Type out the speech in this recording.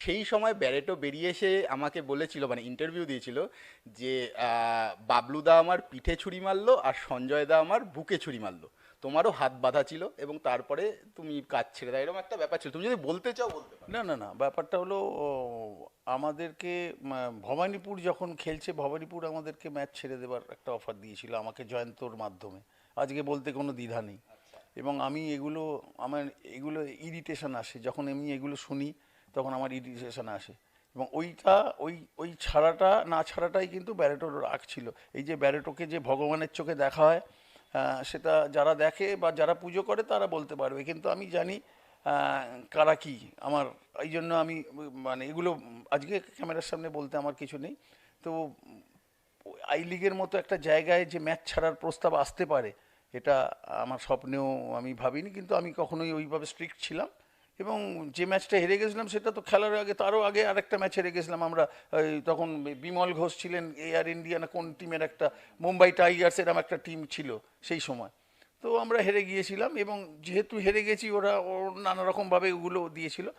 সেই সময় ব্যারেটো বেরিয়ে এসে আমাকে বলেছিল মানে ইন্টারভিউ দিয়েছিল যে বাবলুদা আমার পিঠে ছুরি মারলো আর সঞ্জয় দা আমার বুকে ছুরি মারলো। তোমারও হাত বাঁধা ছিল এবং তারপরে তুমি কাজ ছেড়ে দাও এরকম একটা ব্যাপার ছিল। তুমি যদি বলতে চাও বলতে পারো। না না না ব্যাপারটা হলো আমাদেরকে ভবানীপুর যখন খেলছে ভবানীপুর আমাদেরকে ম্যাচ ছেড়ে দেবার একটা অফার দিয়েছিল আমাকে জয়ন্তর মাধ্যমে। আজকে বলতে কোনো দ্বিধা নেই। এবং আমি এগুলো আমার এগুলো ইরিটেশন আসে। যখন আমি এগুলো শুনি তখন আমার ইরিটেশন আসে। এবং ওইটা, ওই ওই ছাড়াটা, না ছাড়াটাই কিন্তু ব্যারেটোর রাগ ছিল। এই যে ব্যারেটোকে যে ভগবানের চোখে দেখা হয় সেটা যারা দেখে বা যারা পুজো করে তারা বলতে পারবে। কিন্তু আমি জানি কারা কি আমার, এই জন্য আমি মানে এগুলো আজকে ক্যামেরার সামনে বলতে আমার কিছু নেই। তো আই লিগের মতো একটা জায়গায় যে ম্যাচ ছাড়ার প্রস্তাব আসতে পারে, এটা আমার স্বপ্নেও আমি ভাবিনি। কিন্তু আমি কখনোই ওইভাবে স্ট্রিক্ট ছিলাম। এবং যে ম্যাচটা হেরে গেছিলাম সেটা তো খেলার আগে তারও আগে আরেকটা ম্যাচ হেরে গেছিলাম আমরা তখন বিমল ঘোষ ছিলেন এয়ার ইন্ডিয়া না কোন টিমের একটা, মুম্বাই টাইগার্স এরম একটা টিম ছিল সেই সময়। তো আমরা হেরে গিয়েছিলাম এবং যেহেতু হেরে গেছি ওরা নানা রকমভাবে ওগুলো দিয়েছিল।